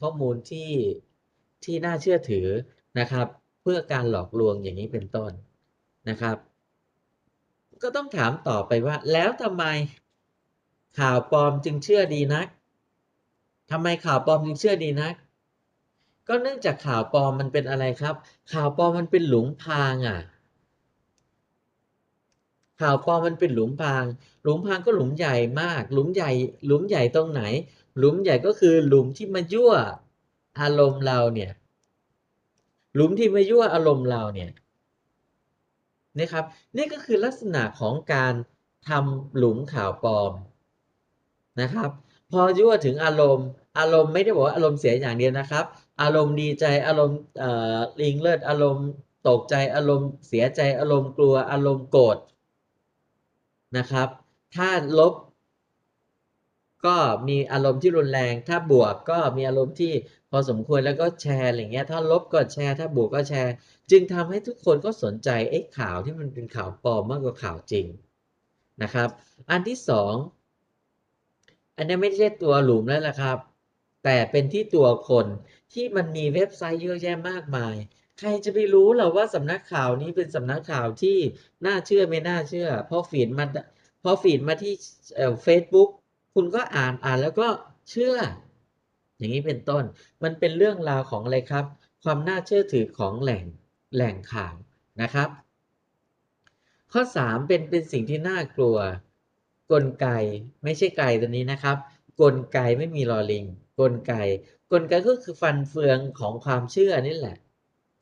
ข้อมูลที่ที่น่าเชื่อถือนะครับ เพื่อการหลอกลวงอย่างนี้เป็นต้นนะครับ ก็ต้องถามต่อไปว่า แล้วทำไมข่าวปลอมจึงเชื่อดีนักทำไมข่าวปลอมจึงเชื่อดีนัก ก็เนื่องจากข่าวปลอมมันเป็นอะไรครับ ข่าวปลอมมันเป็นหลุมพรางอะ ข่าวปลอมมันเป็นหลุมพราง หลุมพรางก็หลุมใหญ่มาก หลุมใหญ่ หลุมใหญ่ตรงไหน หลุมใหญ่ก็คือหลุมที่มายั่วอารมณ์เราเนี่ย หลุมที่มายั่วอารมณ์เราเนี่ยนะครับ นี่ก็คือลักษณะของการทำหลุมข่าวปลอมนะครับ พอยั่วถึงอารมณ์ อารมณ์ไม่ได้บอกว่าอารมณ์เสียอย่างเดียวนะครับ อารมณ์ดีใจอารมณ์เอ่อลิงเลิศอารมณ์ตกใจอารมณ์เสียใจอารมณ์กลัวอารมณ์โกรธนะครับ ถ้าลบ ก็มีอารมณ์ที่รุนแรง ถ้าบวกก็มีอารมณ์ที่พอสมควรแล้วก็แชร์อะไรเงี้ย ถ้าลบก็แชร์ ถ้าบวกก็แชร์ จึงทำให้ทุกคนก็สนใจไอ้ข่าวที่มันเป็นข่าวปลอมมากกว่าข่าวจริงนะครับ อันที่สองอันนี้ไม่ใช่ตัวหลุมแล้วล่ะครับ แต่เป็นที่ตัวคนที่มันมีเว็บไซต์เยอะแยะมากมาย ใครจะไปรู้หรอว่าสำนักข่าวนี้เป็นสำนักข่าวที่น่าเชื่อไม่น่าเชื่อพอฟีดมาพอฟีดมาที่เฟซบุ๊ก คุณก็อ่านอ่านแล้วก็เชื่อ อย่างนี้เป็นต้น มันเป็นเรื่องราวของอะไรครับ ความน่าเชื่อถือของแหล่งแหล่งข่าวนะครับ ข้อ 3 เป็นเป็นสิ่งที่น่ากลัว กลไกไม่ใช่ไก่ตัวนี้นะครับ กลไกไม่มีลอลิง กลไก กลไกก็คือฟันเฟืองของความเชื่อนี่แหละ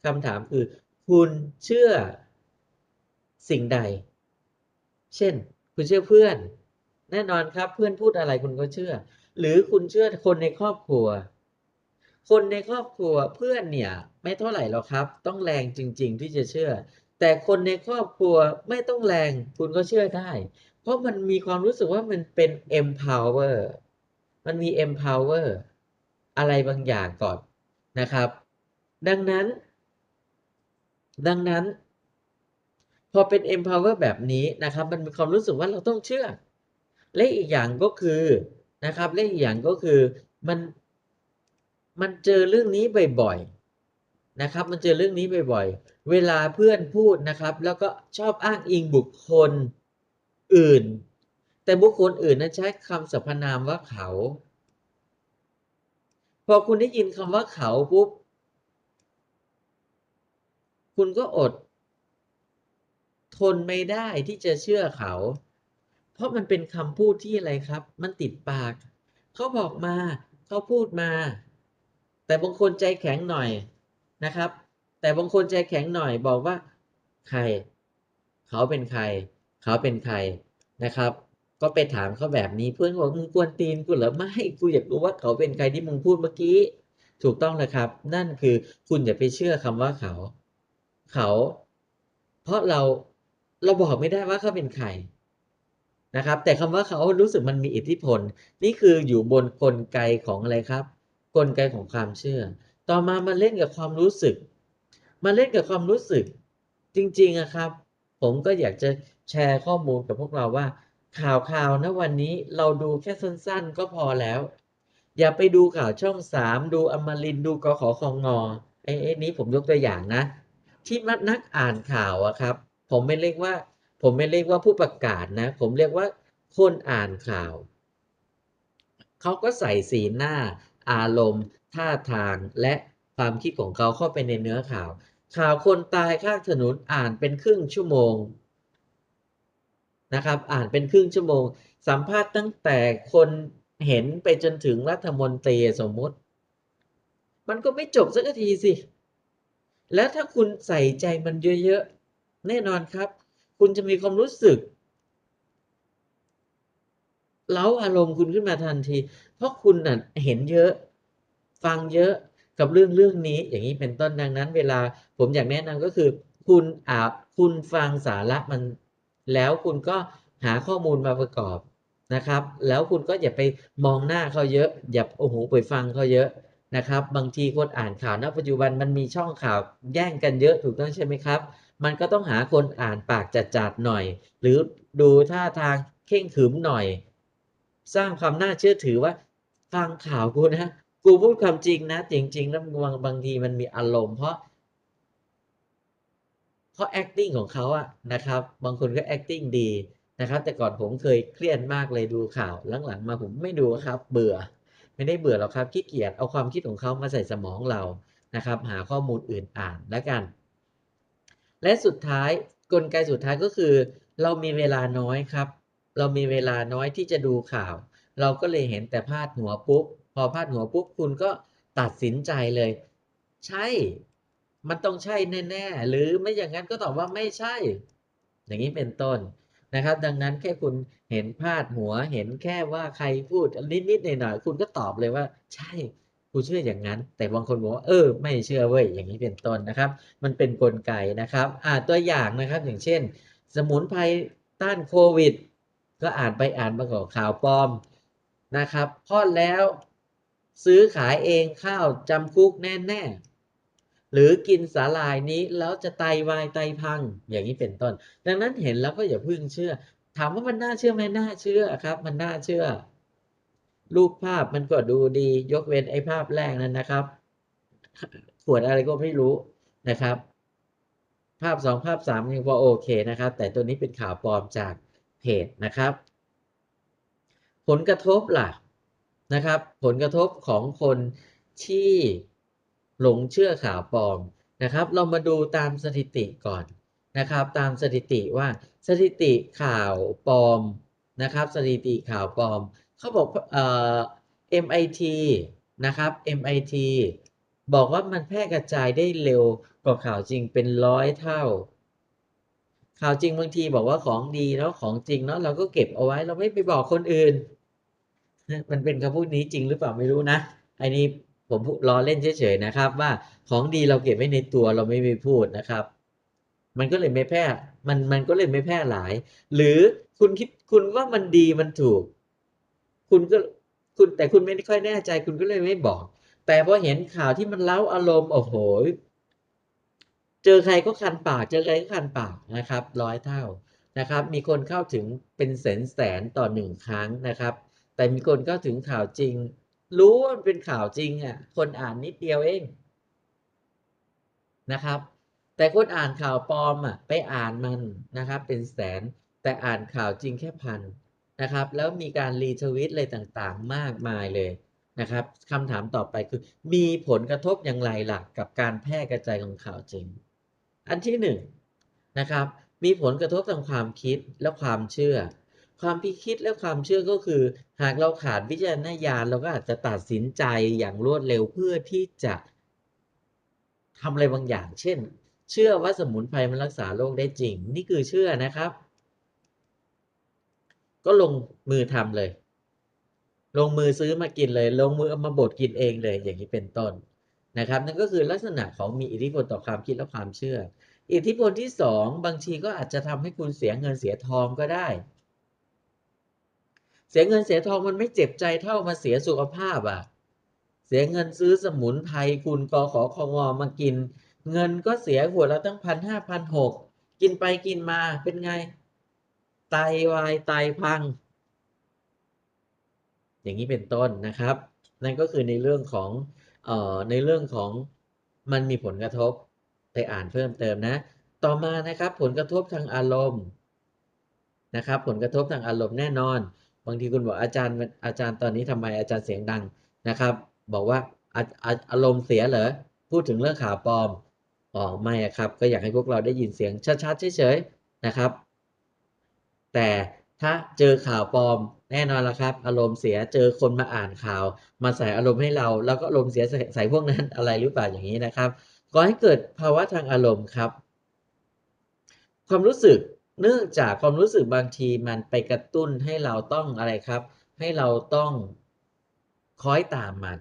คำถามคือ คุณเชื่อสิ่งใด เช่น คุณเชื่อเพื่อน แน่นอนครับ เพื่อนพูดอะไรคุณก็เชื่อ หรือคุณเชื่อคนในครอบครัว คนในครอบครัวเพื่อนเนี่ยไม่เท่าไหร่หรอกครับ ต้องแรงจริง ๆ ที่จะเชื่อ แต่คนในครอบครัวไม่ต้องแรงคุณก็เชื่อได้ เพราะมันมีความรู้สึกว่ามันเป็น empower มันมี empower อะไรบางอย่างก่อนนะครับ ดังนั้น ดังนั้น พอเป็น empower แบบนี้นะครับ มันมีความรู้สึกว่าเราต้องเชื่อ และอีกอย่างก็คือนะครับและอีกอย่างก็คือมันมันเจอเรื่องนี้บ่อยๆนะครับ มันเจอเรื่องนี้บ่อยๆ เวลาเพื่อนพูดนะครับ แล้วก็ชอบอ้างอิงบุคคลอื่น แต่บุคคลอื่นนั้นใช้คำสรรพนามว่าเขา พอคุณได้ยินคำว่าเขาปุ๊บคุณก็อด ทนไม่ได้ที่จะเชื่อเขา เพราะมันเป็นคำพูดที่อะไรครับ มันติดปาก เขาบอกมา เขาพูดมา แต่บางคนใจแข็งหน่อยนะครับ แต่บางคนใจแข็งหน่อยบอกว่า ใคร เขาเป็นใคร เขาเป็นใครนะครับ ก็ไปถามเขาแบบนี้เพื่อนบอกมึงกวนตีนกูเหรอไม่กูอยากรู้ว่าเขาเป็นใครที่มึงพูดเมื่อกี้ ถูกต้องเลยครับ นั่นคือคุณอย่าไปเชื่อคำว่าเขา เขา เพราะเราเราบอกไม่ได้ว่าเขาเป็นใคร นะครับ แต่คำว่าเขารู้สึกมันมีอิทธิพล นี่คืออยู่บนกลไกของอะไรครับ กลไกของความเชื่อ ต่อมามาเล่นกับความรู้สึก มาเล่นกับความรู้สึก จริงๆอะครับ ผมก็อยากจะแชร์ข้อมูลกับพวกเราว่า ข่าวข่าวนะวันนี้เราดูแค่สั้นๆ ก็พอแล้ว อย่าไปดูข่าวช่องสามดูอมรินดูกขอของงอไอ้นี้ผมยกตัวอย่างนะ ที่มัดนักอ่านข่าวอะครับ ผมไม่เรียกว่า ผมไม่เรียกว่าผู้ประกาศนะ ผมเรียกว่าคนอ่านข่าว เขาก็ใส่สีหน้า อารมณ์ ท่าทางและความคิดของเขาเข้าไปในเนื้อข่าว ข่าวคนตายข้างถนนอ่านเป็นครึ่งชั่วโมงนะครับ อ่านเป็นครึ่งชั่วโมง สัมภาษณ์ตั้งแต่คนเห็นไปจนถึงรัฐมนตรีสมมติ มันก็ไม่จบสักทีสิ แล้วถ้าคุณใส่ใจมันเยอะๆ แน่นอนครับ คุณจะมีความรู้สึก เล้าอารมณ์คุณขึ้นมาทันที เพราะคุณน่ะเห็นเยอะ ฟังเยอะกับเรื่องเรื่องนี้ อย่างนี้เป็นต้นดังนั้น เวลาผมอยากแนะนำก็คือ คุณอาคุณฟังสาระมัน แล้วคุณก็หาข้อมูลมาประกอบนะครับ แล้วคุณก็อย่าไปมองหน้าเขาเยอะ อย่าโอ้โหไปฟังเขาเยอะนะครับ บางทีคนอ่านข่าวณปัจจุบันมันมีช่องข่าวแย่งกันเยอะถูกต้องใช่ไหมครับ มันก็ต้องหาคนอ่านปากจัดๆหน่อย หรือดูท่าทางเข่งขรึมหน่อย สร้างความน่าเชื่อถือว่า ฟังข่าวกูนะกูพูดความจริงนะจริงๆแล้วบางบางทีมันมีอารมณ์เพราะเพราะ acting ของเขาอะนะครับ บางคนก็ acting ดีนะครับ แต่ก่อนผมเคยเครียดมากเลยดูข่าวหลังๆ มาผมไม่ดูครับ เบื่อ ไม่ได้เบื่อหรอกครับขี้เกียจเอาความคิดของเขามาใส่สมองเรานะครับ หาข้อมูลอื่นอ่านแล้วกัน และสุดท้ายกลไกสุดท้ายก็คือ เรามีเวลาน้อยครับ เรามีเวลาน้อยที่จะดูข่าว เราก็เลยเห็นแต่พาดหัวปุ๊บ พอพาดหัวปุ๊บคุณก็ตัดสินใจเลย ใช่ มันต้องใช่แน่ๆ หรือไม่อย่างงั้นก็ตอบว่าไม่ใช่ อย่างงี้เป็นต้นนะครับ ดังนั้นแค่คุณเห็นพาดหัวเห็นแค่ว่าใครพูดนิดๆหน่อยๆคุณก็ตอบเลยว่า ใช่ กูเชื่ออย่างงั้น แต่บางคนบอกว่าเออ ไม่เชื่อเว้ยอย่างงี้เป็นต้นนะครับ มันเป็นกลไกนะครับอ่าตัวอย่างนะครับอย่างเช่น สมุนไพรต้านโควิด ก็อ่านไปอ่านมาก็ข่าวปลอมนะครับคลอดแล้วซื้อขายเองข้าวจำคุกแน่ๆ หรือกินสาหร่ายนี้แล้วจะไตวายไตพังอย่างงี้เป็นต้น ดังนั้นเห็นแล้วก็อย่าเพิ่งเชื่อ ถามว่ามันน่าเชื่อไหมน่าเชื่อครับ มันน่าเชื่อ รูปภาพมันก็ดูดียกเว้นไอ้ภาพแรกนั้นนะครับ ขวดอะไรก็ไม่รู้นะครับ ภาพ 2 ภาพ3ยังพอโอเคนะครับ แต่ตัวนี้เป็นข่าวปลอมจากเพจนะครับ ผลกระทบล่ะนะครับ ผลกระทบของคนที่หลงเชื่อข่าวปลอมนะครับ เรามาดูตามสถิติก่อนนะครับ ตามสถิติว่าสถิติข่าวปลอมนะครับ สถิติข่าวปลอม เขาบอกเอ่อ MIT นะครับ MIT บอกว่ามันแพร่กระจายได้เร็วกว่าข่าวจริงเป็น100เท่า ข่าวจริงบางทีบอกว่าของดีเนาะของจริงเนาะเราก็เก็บเอาไว้เราไม่ไปบอกคนอื่น มันเป็นคำพูดนี้จริงหรือเปล่าไม่รู้นะอันนี้ผมล้อเล่นเฉยๆนะครับ ว่าของดีเราเก็บไว้ในตัวเราไม่ไปพูดนะครับ มันก็เลยไม่แพร่มันมันก็เลยไม่แพร่หลาย หรือคุณคิดคุณว่ามันดีมันถูก คุณก็คุณแต่คุณไม่ค่อยแน่ใจคุณก็เลยไม่บอก แต่พอเห็นข่าวที่มันเร้าอารมณ์โอ้โฮเจอใครก็คันปาก เจอใครก็คันปากนะครับ100เท่านะครับ มีคนเข้าถึงเป็นแสนๆต่อ1ครั้งนะครับ แต่มีคนเข้าถึงข่าวจริง รู้ว่ามันเป็นข่าวจริงอะ คนอ่านนิดเดียวเองนะครับ แต่คนอ่านข่าวปลอมอะไปอ่านมันนะครับ เป็นแสนแต่อ่านข่าวจริงแค่1,000น นะครับ แล้วมีการ retweet อะไรต่างๆ มากมายเลยนะครับคำถามต่อไปคือมีผลกระทบอย่างไรล่ะกับการแพร่กระจายของข่าวจริง?อันที่1นนะครับ มีผลกระทบทางความคิดและความเชื่อ ความพิคิดและความเชื่อก็คือ หากเราขาดวิจารณญาณเราก็อาจจะตัดสินใจอย่างรวดเร็วเพื่อที่จะทำอะไรบางอย่าง เช่น เชื่อว่าสมุนไพรมันรักษาโรคได้จริง นี่คือเชื่อนะครับ ก็ลงมือทำเลย ลงมือซื้อมากินเลย ลงมือเอามาบดกินเองเลย อย่างงี้เป็นต้นนะครับนั่นก็คือลักษณะของมีอิทธิพลต่อความคิดและความเชื่อ อิทธิพลที่ 2 บางทีก็อาจจะทำให้คุณเสียเงินเสียทองก็ได้ เสียเงินเสียทองมันไม่เจ็บใจเท่ามาเสียสุขภาพอะเสียเงินซื้อสมุนไพรคุณกอขอคงอมากิน เงินก็เสียขวดละตั้ง1,500 1,600กินไปกินมาเป็นไง? ไตวายไตพัง อย่างงี้เป็นต้นนะครับ นั่นก็คือในเรื่องของเอ่อในเรื่องของมันมีผลกระทบไปอ่านเพิ่มเติมนะ ต่อมานะครับผลกระทบทางอารมณ์นะครับ ผลกระทบทางอารมณ์แน่นอน บางทีคุณบอกอาจารย์อาจารย์ตอนนี้ทำไมอาจารย์เสียงดังนะครับ บอกว่าอาอาอารมณ์เสียเหรอ?พูดถึงเรื่องข่าวปลอมอ๋อไม่ครับ ก็อยากให้พวกเราได้ยินเสียงชัดๆเฉยๆนะครับ แต่ถ้าเจอข่าวปลอมแน่นอนละครับ อารมณ์เสียเจอคนมาอ่านข่าว มาใส่อารมณ์ให้เราเราก็อารมณ์เสียใส่พวกนั้นอะไรหรือเปล่า?อย่างงี้นะครับก่อให้เกิดภาวะทางอารมณ์ครับ ความรู้สึกเนื่องจากความรู้สึกบางทีมันไปกระตุ้นให้เราต้องอะไรครับ ให้เราต้องคอยตามมัน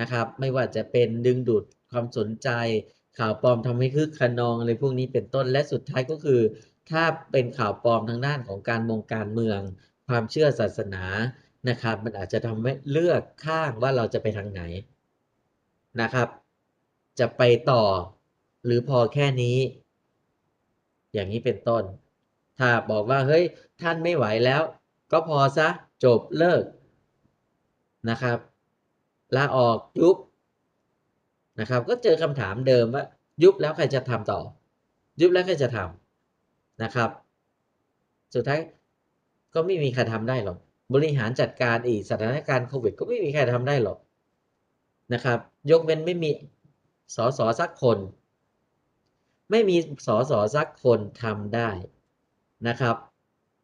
นะครับ ไม่ว่าจะเป็นดึงดูดความสนใจข่าวปลอมทำให้คึกคะนองอะไรพวกนี้เป็นต้นและสุดท้ายก็คือ ถ้าเป็นข่าวปลอมทางด้านของการมงการเมือง ความเชื่อศาสนานะครับ มันอาจจะทำให้เลือกข้างว่าเราจะไปทางไหนนะครับ จะไปต่อหรือพอแค่นี้ อย่างงี้เป็นต้น ถ้าบอกว่าเฮ้ยท่านไม่ไหวแล้ว ก็พอเสียจบเลิกนะครับลาออกยุบนะครับ ก็เจอคำถามเดิมว่า ยุบแล้วใครจะทำต่อ ยุบแล้วใครจะทำ นะครับ สุดท้ายก็ไม่มีใครทำได้หรอก บริหารจัดการอีกสถานการณ์โควิด ก็ไม่มีใครทำได้หรอกนะครับ ยกเว้นไม่มีสอสอสักคน ไม่มีสอสอสักคนทำได้นะครับ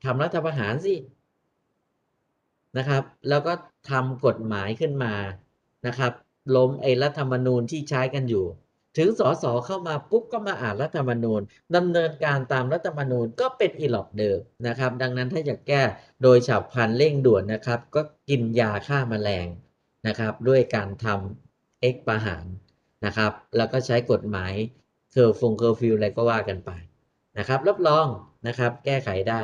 ทำรัฐประหารสินะครับ แล้วก็ทำกฎหมายขึ้นมานะครับ ล้มไอ้รัฐธรรมนูญที่ใช้กันอยู่ ถึงสสเข้ามาปุ๊บก็มาอ่านรัฐธรรมนูญดำเนินการตามรัฐธรรมนูญก็เป็นอีหลอบเดิมนะครับ ดังนั้นถ้าอยากแก้โดยฉับพลันเร่งด่วนนะครับ ก็กินยาฆ่าแมลงนะครับ ด้วยการทำเอ็กประหารนะครับ แล้วก็ใช้กฎหมายเคอร์ฟงเคอร์ฟิวอะไรก็ว่ากันไปนะครับ รับรองนะครับ แก้ไขได้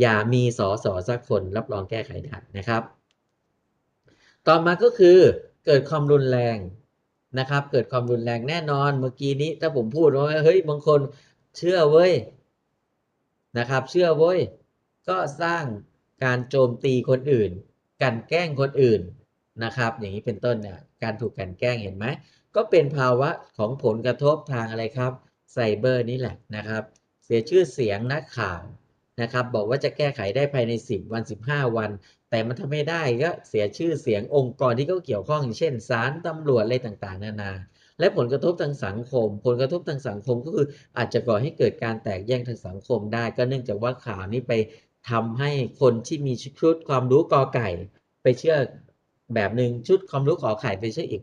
อย่ามีสอสอสักคนรับรองแก้ไขได้นะครับ ต่อมาก็คือเกิดความรุนแรง นะครับ เกิดความรุนแรงแน่นอนเมื่อกี้นี้ถ้าผมพูดว่าเฮ้ยบางคนเชื่อเว้ยนะครับ เชื่อเว้ยก็สร้างการโจมตีคนอื่นกลันแกล้งคนอื่นนะครับ อย่างนี้เป็นต้นเนี่ยการถูกกันแกล้งเห็นไหมก็เป็นภาวะของผลกระทบทางอะไรครับไซเบอร์นี่แหละนะครับ เสียชื่อเสียงนักข่าว นะครับบอกว่าจะแก้ไขได้ภายใน 10 วัน 15 วัน แต่มันทำไม่ได้ก็เสียชื่อเสียงองค์กรที่เขาเกี่ยวข้องอย่างเช่นศาลตำรวจอะไรต่างๆ นานา และผลกระทบทางสังคม ผลกระทบทางสังคมก็คืออาจจะก่อให้เกิดการแตกแยกทางสังคมได้ ก็เนื่องจากว่าข่าวนี้ไปทำให้คนที่มีชุดความรู้กอไก่ ไปเชื่อแบบหนึ่งชุดความรู้ขอไข่ไปเชื่ออีกแบบ